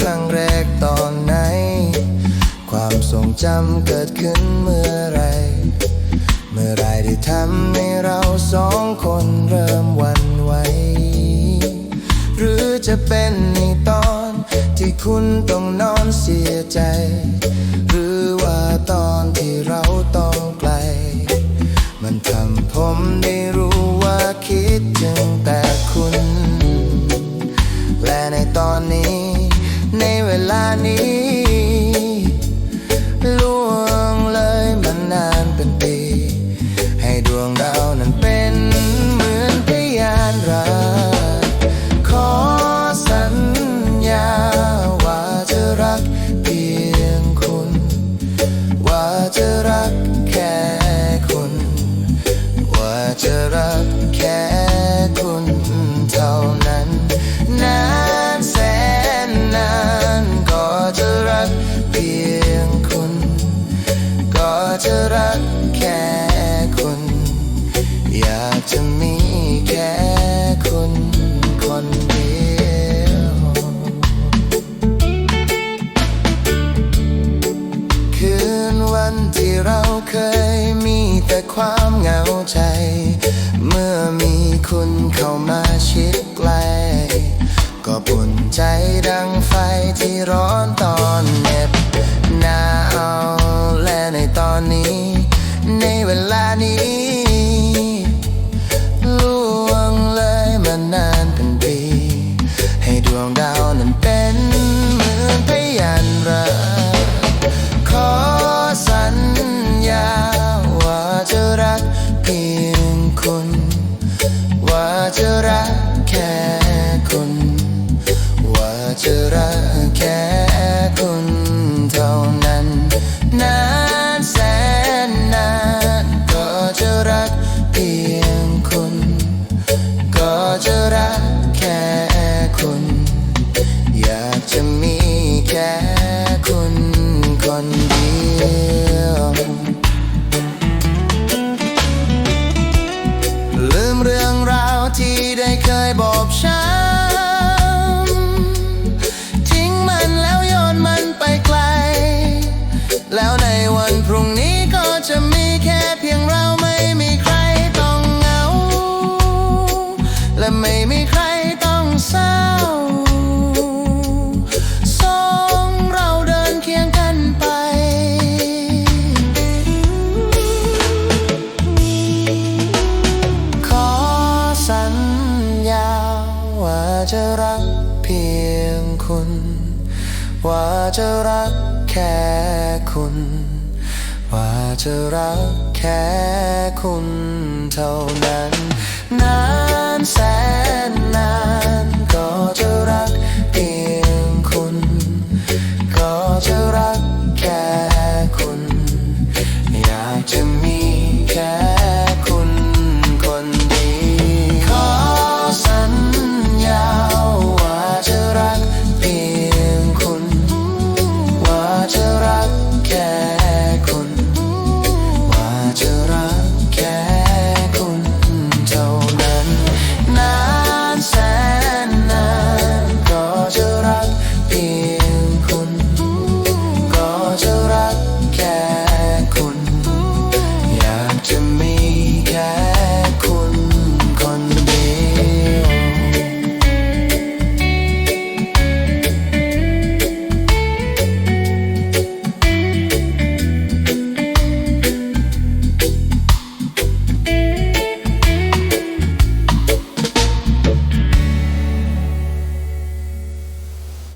ครั้งแรกตอนไหน ความทรงจำเกิดขึ้นเมื่อไร เมื่อไรที่ทำให้เราสองคนเริ่มวันไหว หรือจะเป็นในตอนที่คุณต้องนอนเสียใจ นี้ ล่วงเลยมันนานเป็นปี ให้ดวงดาวนั้นเป็นเหมือนพยานรัก ขอสัญญาว่าจะรักเพียงคุณ ว่าจะรักแค่คุณ ว่าจะรักแค่ พรุ่งนี้ก็จะมีแค่เพียงเราไม่มีใครต้องเหงา และไม่มีใครต้องเศร้าสองเราเดินเคียงกันไป ขอสัญญาว่าจะรักเพียงคุณ ว่าจะรักแค่คุณ ว่าจะรักแค่คุณเท่านั้น นานแสนนานก็จะรักเพียงคุณ ก็จะรักแค่คุณ อยากจะมี